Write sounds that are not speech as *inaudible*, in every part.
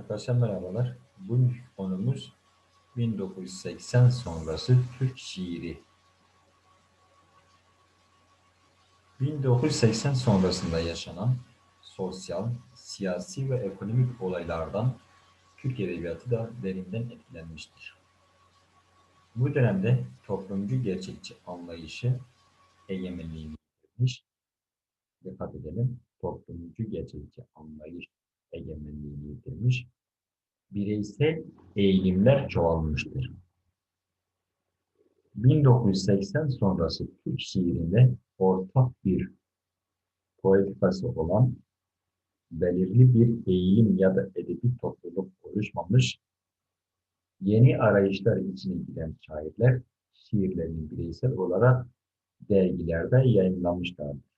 Arkadaşlar merhabalar. Bugünkü konumuz 1980 sonrası Türk şiiri. 1980 sonrasında yaşanan sosyal, siyasi ve ekonomik olaylardan Türk Edebiyatı da derinden etkilenmiştir. Bu dönemde toplumcu gerçekçi anlayışı egemenliğini yitirmiş. Dikkat edelim, toplumcu gerçekçi anlayış egemenliğini yitirmiş, bireysel eğilimler çoğalmıştır. 1980 sonrası Türk şiirinde ortak bir poetikası olan belirli bir eğilim ya da edebi topluluk oluşmamış, yeni arayışlar içine giden şairler şiirlerini bireysel olarak dergilerde yayınlanmışlardır.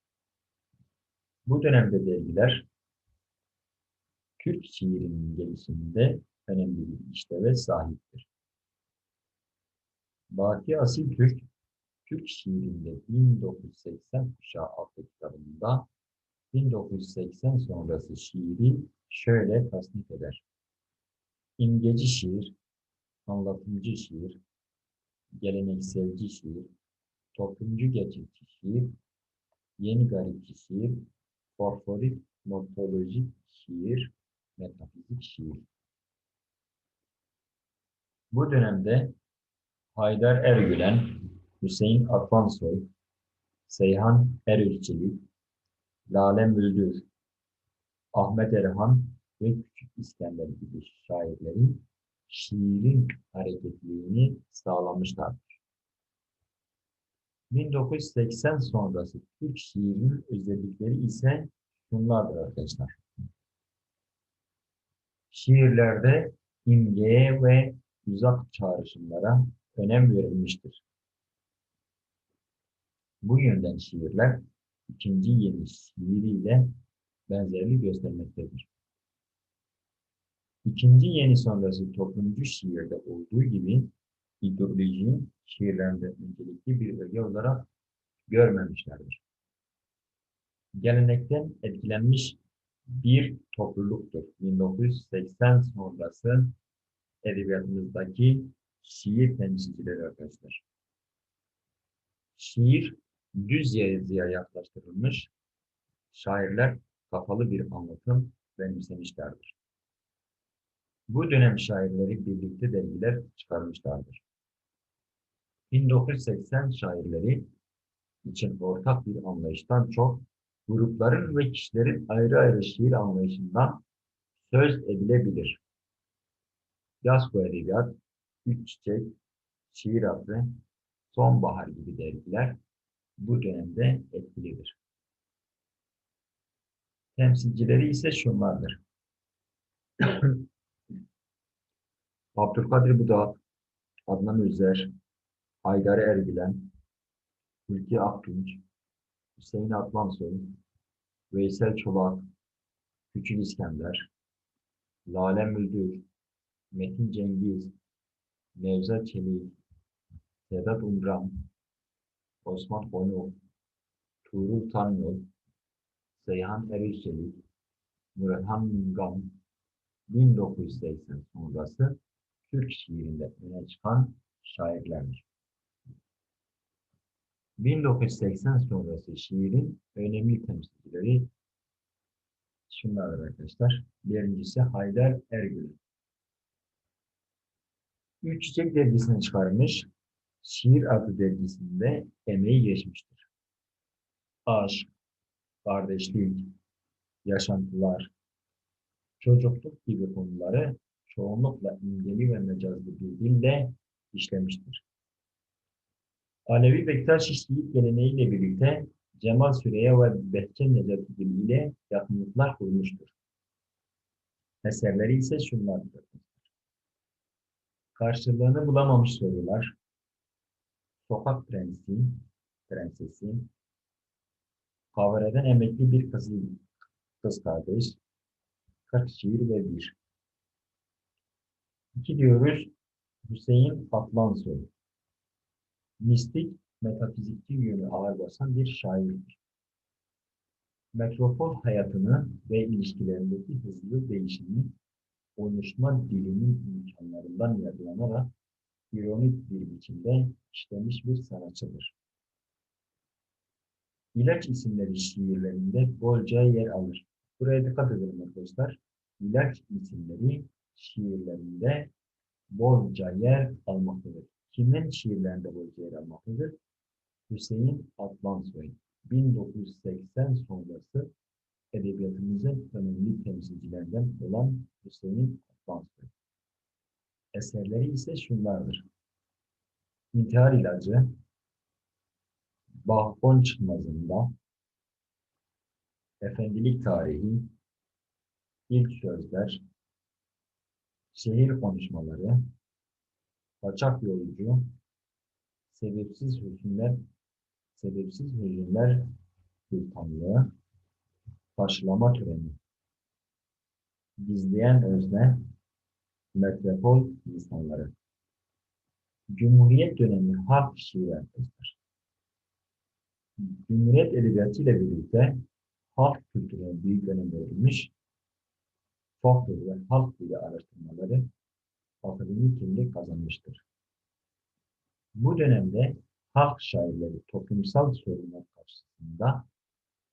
Bu dönemde dergiler Türk şiirinin gelişiminde önemli bir işleve sahiptir. Baki Asil Türk, Türk şiirinde 1980 kuşağı adlı kitabında 1980 sonrası şiiri şöyle tasnif eder. İmgeci şiir, anlatımcı şiir, gelenekselci şiir, toplumcu gerçekçi şiir, yeni garipçi şiir, forforik morfolojik şiir, metafizik şiir. Bu dönemde Haydar Ergülen, Hüseyin Akbansoy, Seyhan Erülçelik, Lale Müldür, Ahmet Erhan ve Küçük İskender gibi şairlerin şiirin hareketliliğini sağlamışlardır. 1980 sonrası Türk şiirinin özellikleri ise şunlardır arkadaşlar. Şiirlerde imgeye ve uzak çağrışımlara önem verilmiştir. Bu yönden şiirler ikinci yeni şiiriyle benzerlik göstermektedir. İkinci yeni sonrası toplumcu şiirde olduğu gibi ideolojinin şiirlerinde öncelikli bir öge olarak görmemişlerdir. Gelenekten etkilenmiş bir topluluktur. 1980 sonrası edebiyatımızdaki şiir temsilcileri arkadaşlar. Şiir düz yazıya yaklaştırılmış, şairler kapalı bir anlatım benimsemişlerdir. Bu dönem şairleri birlikte dergiler çıkarmışlardır. 1980 şairleri için ortak bir anlayıştan çok grupların ve kişilerin ayrı ayrı şiir anlayışından söz edilebilir. Yasko Edebiyat, Üç Çiçek, Şiir Asrı, Sonbahar gibi dergiler bu dönemde etkilidir. Temsilcileri ise şunlardır. *coughs* Abdülkadir Budak, Adnan Özer, Haydar Erbilen, Ülke Aktunç, Hüseyin Atlansoy, Veysel Çolak, Küçük İskender, Lale Müldür, Metin Cengiz, Nevzat Çelik, Sedat Umran, Osman Konuk, Tuğrul Tanyol, Seyhan Erişçelik, Murathan Gam, 1980 sonrası Türk şiirinde öne çıkan şairlerdir. 1980 sonrası şiirin önemli temsilcileri şunlardır arkadaşlar. Birincisi Haydar Ergül. Üç Çiçek dergisini çıkarmış. Şiir adı dergisinde emeği geçmiştir. Aşk, kardeşlik, yaşantılar, çocukluk gibi konuları çoğunlukla imgeli ve mecazlı bir dille işlemiştir. Alevi Bektaşi şiir geleneğiyle birlikte Cemal Süreyya ve Behçe Necati ile yakınlıklar kurmuştur. Eserleri ise şunlardır. Karşılığını bulamamış sorular, Sokak Prensi, Prensesi, Kavreden emekli bir kız, kız kardeş, 40 şiir ve bir. İki diyoruz, Hüseyin Atlansoy mistik, metafizikçi yönü ağır basan bir şairdir. Metropol hayatını ve ilişkilerindeki hızlı değişimi konuşma dilinin imkanlarından yararlanarak ironik bir biçimde işlemiş bir sanatçıdır. İlaç isimleri şiirlerinde bolca yer alır. Buraya dikkat edelim arkadaşlar. İlaç isimleri şiirlerinde bolca yer almaktadır. Kimin şiirlerinde bolca yer almaktadır? Hüseyin Atlansoy. 1980 sonrası edebiyatımızın önemli temsilcilerinden olan Hüseyin Atlansoy. Eserleri ise şunlardır. İntihar ilacı, Bahbon çıkmazında, Efendilik tarihi, ilk sözler, şehir konuşmaları, kaçak yolcu, sebepsiz hüzünler, sebepsiz hüzünler sultanlığı, karşılama töreni, gizleyen özne, metropol insanları. Cumhuriyet dönemi halk şiiri arkadaşlar. Cumhuriyet edebiyatı ile birlikte halk kültürüne büyük önem verilmiş, folklor ve halk dili araştırmaları akademik kimlik kazanmıştır. Bu dönemde halk şairleri toplumsal sorunlar karşısında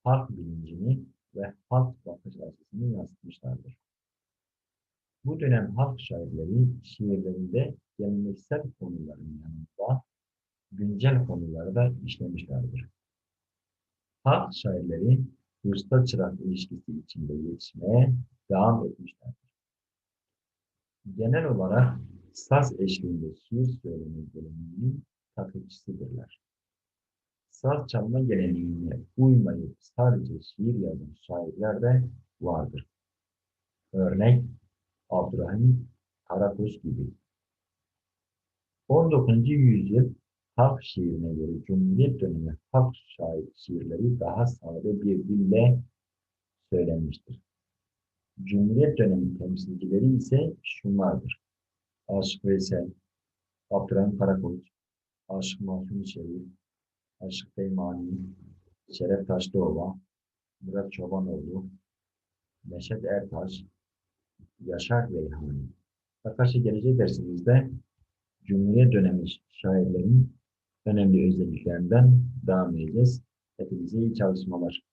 halk bilincini ve halk bakış açısını yansıtmışlardır. Bu dönem halk şairleri şiirlerinde geleneksel konuların yanında güncel konuları da işlemişlerdir. Halk şairleri usta çırak ilişkisi içinde yetişmeye devam etmişlerdir. Genel olarak saz eşliğinde şiir söyleme geleneğinin takipçisidırlar. Saz çalma geleneğine uymayıp sadece şiir yazan şairler de vardır. Örnek Abdurrahim Karakuş gibi. 19. yüzyıl halk şiirine göre Cumhuriyet dönemi halk şair şiirleri daha sade bir dille söylenmiştir. Cumhuriyet dönemi temsilcileri ise şunlardır. Aşık Veysel, Abdurrahim Karakoç, Aşık Mahsuni Şerif, Aşık Beymani, Şeref Taşlıova, Murat Çobanoğlu, Neşet Ertaş, Yaşar Reyhani. Arkadaşlar gelecek dersimizde Cumhuriyet dönemi şairlerinin önemli özelliklerinden devam edeceğiz. Hepinize iyi çalışmalar.